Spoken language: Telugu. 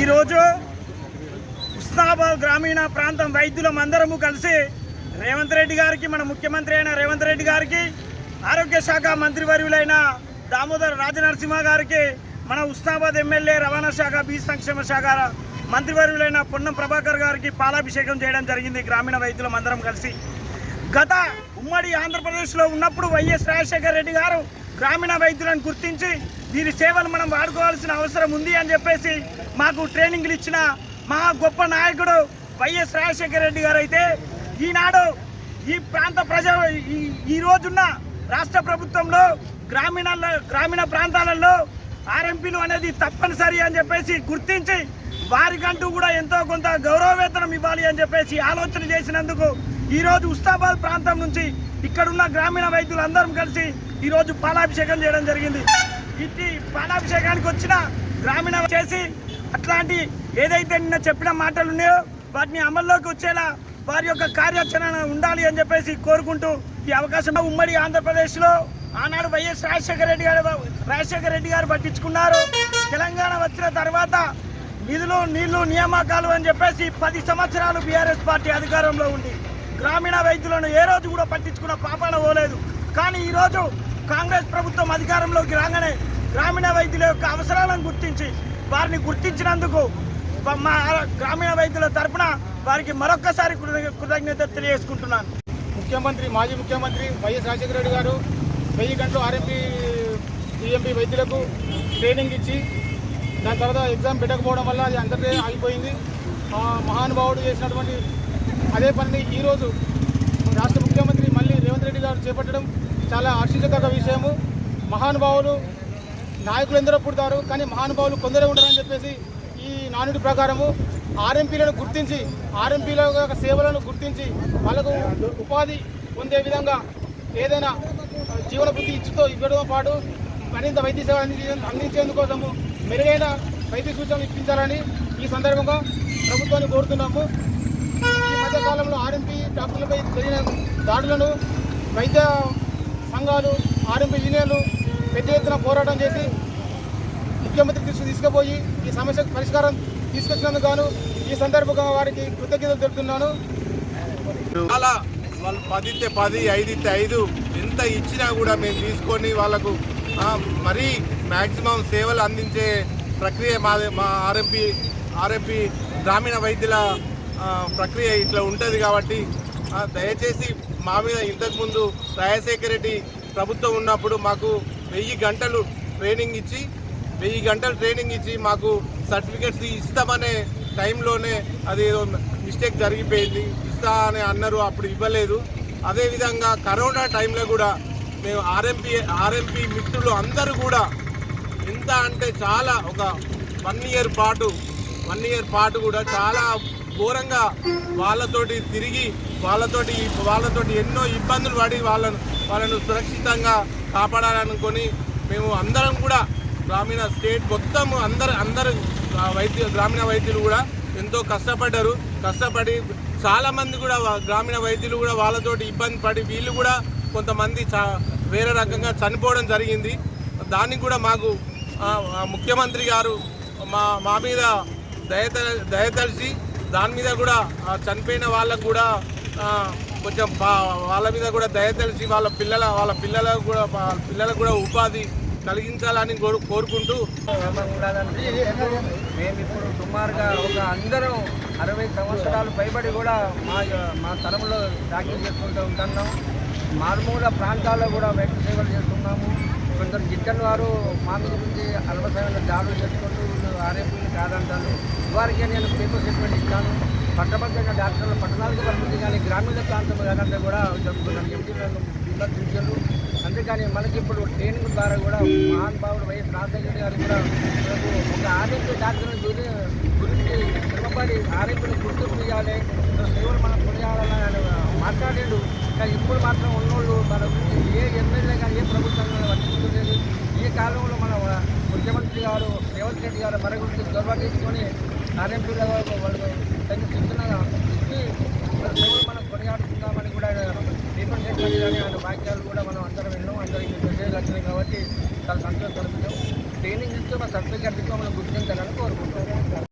ఈరోజు ఉస్నాబాద్ గ్రామీణ ప్రాంతం వైద్యులం అందరము కలిసి రేవంత్ రెడ్డి గారికి మన ముఖ్యమంత్రి అయిన రేవంత్ రెడ్డి గారికి ఆరోగ్య శాఖ మంత్రివర్యులైన దామోదర్ రాజనరసింహ గారికి మన ఉస్నాబాద్ ఎమ్మెల్యే రవాణా శాఖ బీ సంక్షేమ శాఖ మంత్రివర్యులైన పొన్నం ప్రభాకర్ గారికి పాలాభిషేకం చేయడం జరిగింది. గ్రామీణ వైద్యులం అందరం కలిసి గత ఉమ్మడి ఆంధ్రప్రదేశ్లో ఉన్నప్పుడు వైఎస్ రాజశేఖర రెడ్డి గారు గ్రామీణ వైద్యులను గుర్తించి వీరి సేవలు మనం వాడుకోవాల్సిన అవసరం ఉంది అని చెప్పేసి మాకు ట్రైనింగ్లు ఇచ్చిన మా గొప్ప నాయకుడు వైఎస్ రాజశేఖర రెడ్డి గారు అయితే ఈనాడు ఈ ప్రాంత ప్రజ ఈ ఈ రోజున్న రాష్ట్ర ప్రభుత్వంలో గ్రామీణ గ్రామీణ ప్రాంతాలలో ఆర్ఎంపీలు అనేది తప్పనిసరి అని చెప్పేసి గుర్తించి వారికంటూ కూడా ఎంతో కొంత గౌరవవేతనం ఇవ్వాలి అని చెప్పేసి ఆలోచన చేసినందుకు ఈరోజు ఉస్తాబాద్ ప్రాంతం నుంచి ఇక్కడున్న గ్రామీణ వైద్యులందరం కలిసి ఈ రోజు పాలాభిషేకం చేయడం జరిగింది. ఇది పాలాభిషేకానికి వచ్చిన గ్రామీణ చేసి అట్లాంటి ఏదైతే నిన్న చెప్పిన మాటలు ఉన్నాయో వాటిని అమల్లోకి వచ్చేలా వారి యొక్క కార్యాచరణ ఉండాలి అని చెప్పేసి కోరుకుంటూ ఈ అవకాశం ఉమ్మడి ఆంధ్రప్రదేశ్లో ఆనాడు వైఎస్ రాజశేఖర రెడ్డి గారు రాజశేఖర రెడ్డి గారు పట్టించుకున్నారు. తెలంగాణ వచ్చిన తర్వాత నిధులు నీళ్ళు నియామకాలు అని చెప్పేసి పది సంవత్సరాలు బీఆర్ఎస్ పార్టీ అధికారంలో ఉంది. గ్రామీణ వైద్యులను ఏ రోజు కూడా పట్టించుకున్న పాపాన పోలేదు. కానీ ఈరోజు కాంగ్రెస్ ప్రభుత్వం అధికారంలోకి రాగానే గ్రామీణ వైద్యుల యొక్క అవసరాలను గుర్తించి వారిని గుర్తించినందుకు మా గ్రామీణ వైద్యుల తరఫున వారికి మరొక్కసారి కృతజ్ఞత తెలియజేసుకుంటున్నాను. ముఖ్యమంత్రి మాజీ ముఖ్యమంత్రి వైఎస్ రాజశేఖర రెడ్డి గారు వెయ్యి గంటలు ఆర్ఎంపీ ఈఎంపీ వైద్యులకు ట్రైనింగ్ ఇచ్చి దాని తర్వాత ఎగ్జామ్ పెట్టకపోవడం వల్ల అది అందరికీ ఆగిపోయింది. ఆ మహానుభావుడు చేసినటువంటి అదే పనిని ఈరోజు రాష్ట్ర ముఖ్యమంత్రి మళ్ళీ రేవంత్ రెడ్డి గారు చేపట్టడం చాలా హర్షించదగ్గ విషయము. మహానుభావులు నాయకులు ఎందరో పుడతారు కానీ మహానుభావులు కొందరే ఉంటారని చెప్పేసి ఈ నానుడి ప్రకారము ఆర్ఎంపీలను గుర్తించి ఆర్ఎంపీల యొక్క సేవలను గుర్తించి వాళ్ళకు ఉపాధి పొందే విధంగా ఏదైనా జీవన వృత్తి ఇచ్చుతో ఇవ్వడంతో పాటు మరింత వైద్య సేవ అందించే అందించేందుకోసము మెరుగైన వైద్య సూచనలు ఇప్పించాలని ఈ సందర్భంగా ప్రభుత్వాన్ని కోరుతున్నాము. ఈ మధ్యకాలంలో ఆర్ఎంపీ డాక్టర్లపై జరిగిన దాడులను వైద్య సంఘాలు ఆర్ఎంపీ యూనియన్లు పెద్ద ఎత్తున పోరాటం చేసి ముఖ్యమంత్రి దృష్టి తీసుకుపోయి ఈ సమస్యకు పరిష్కారం తీసుకొచ్చినందుకు గాను ఈ సందర్భంగా వారికి కృతజ్ఞతలు తెలుపుతున్నాను. చాలా వాళ్ళు పదితే పది ఐదితే ఐదు ఎంత ఇచ్చినా కూడా మేము తీసుకొని వాళ్ళకు మరీ మ్యాక్సిమం సేవలు అందించే ప్రక్రియ మా మా ఆర్ఎంపీ ఆర్ఎంపీ గ్రామీణ వైద్యుల ప్రక్రియ ఇట్లా ఉంటుంది కాబట్టి దయచేసి మా మీద ఇంతకుముందు రాజశేఖర రెడ్డి ప్రభుత్వం ఉన్నప్పుడు మాకు వెయ్యి గంటలు ట్రైనింగ్ ఇచ్చి వెయ్యి గంటలు ట్రైనింగ్ ఇచ్చి మాకు సర్టిఫికెట్స్ ఇస్తామనే టైంలోనే అది ఏదో మిస్టేక్ జరిగిపోయింది. ఇస్తా అని అన్నారు అప్పుడు ఇవ్వలేదు. అదేవిధంగా కరోనా టైంలో కూడా మేము ఆర్ఎంపీ ఆర్ఎంపీ మిత్రులు అందరూ కూడా ఎంత అంటే చాలా ఒక వన్ ఇయర్ పాటు వన్ ఇయర్ పాటు కూడా చాలా ఘోరంగా వాళ్ళతోటి తిరిగి వాళ్ళతోటి వాళ్ళతోటి ఎన్నో ఇబ్బందులు పడి వాళ్ళను వాళ్ళను సురక్షితంగా కాపాడాలనుకొని మేము అందరం కూడా గ్రామీణ స్టేట్ మొత్తం అందరు అందరు వైద్య గ్రామీణ వైద్యులు కూడా ఎంతో కష్టపడ్డారు. కష్టపడి చాలామంది కూడా గ్రామీణ వైద్యులు కూడా వాళ్ళతోటి ఇబ్బంది పడి వీళ్ళు కూడా కొంతమంది వేరే రకంగా చనిపోవడం జరిగింది. దానికి కూడా మాకు ముఖ్యమంత్రి గారు మా మా మీద దయత దయతలిచి దాని మీద కూడా చనిపోయిన వాళ్ళకు కూడా కొంచెం వాళ్ళ మీద కూడా దయతలిచి వాళ్ళ పిల్లల వాళ్ళ పిల్లలకు కూడా పిల్లలకు కూడా ఉపాధి కలిగించాలని కోరు కోరుకుంటూ మేము ఇప్పుడు సుమారుగా ఒక అందరం అరవై సంవత్సరాలు పైబడి కూడా మా మా తరంలో ట్రాకింగ్ చేసుకుంటూ ఉంటున్నాం. మారుమూల ప్రాంతాల్లో కూడా వైద్య సేవలు చేస్తున్నాము. కొందరు గిట్టని వారు మా మీద నుంచి అల్పసమైన దాడులు చేసుకుంటూ ఆరోగ్యం కాదంటారు. వారికి నేను పేపర్ స్టేట్మెంట్ ఇస్తాను. పట్టభద్రంగా డాక్టర్లు పట్టణాలకు పంపింది కానీ గ్రామీణ ప్రాంతం కాదంటే కూడా జరుగుతున్నాను ఎంపీలను బిల్లు అందుకని మనకి ఇప్పుడు ట్రైనింగ్ ద్వారా కూడా మహానుభావుడు వైఎస్ రాజశేఖర గారు కూడా మనకు ఒక ఆరోగ్య డాక్టర్ గురి గురించి శ్రమపడి ఆరోగ్యం గుర్తింపు ఇవ్వాలి సేవలు మనం కొనియాలని ఆయన మాట్లాడాడు. కానీ ఇప్పుడు మాత్రం ఉన్నోళ్ళు మన గురించి ఏ ఎమ్మెల్యే కానీ ఏ ప్రభుత్వం వర్తించలేదు ఈ కాలంలో మన ముఖ్యమంత్రి గారు రేవంత్ రెడ్డి గారు మన గురించి చొరవ తీసుకొని ఆర్ఎంపీల వాళ్ళు తగిన శిక్షణ ఇచ్చి సేవలు మనం కొనియాడుకుందామని కూడా దీపం చేయాలి కానీ ఆయన వాక్యాలు కూడా అందరం వెళ్ళాం అందరికి మెసేజ్ వచ్చినాయి కాబట్టి చాలా సంతోషపడుతున్నాం. ట్రైనింగ్ ఇస్తే మా సర్టిఫికేట్ ఇచ్చి మనం గుర్తించాలని కోరుకుంటున్నాం.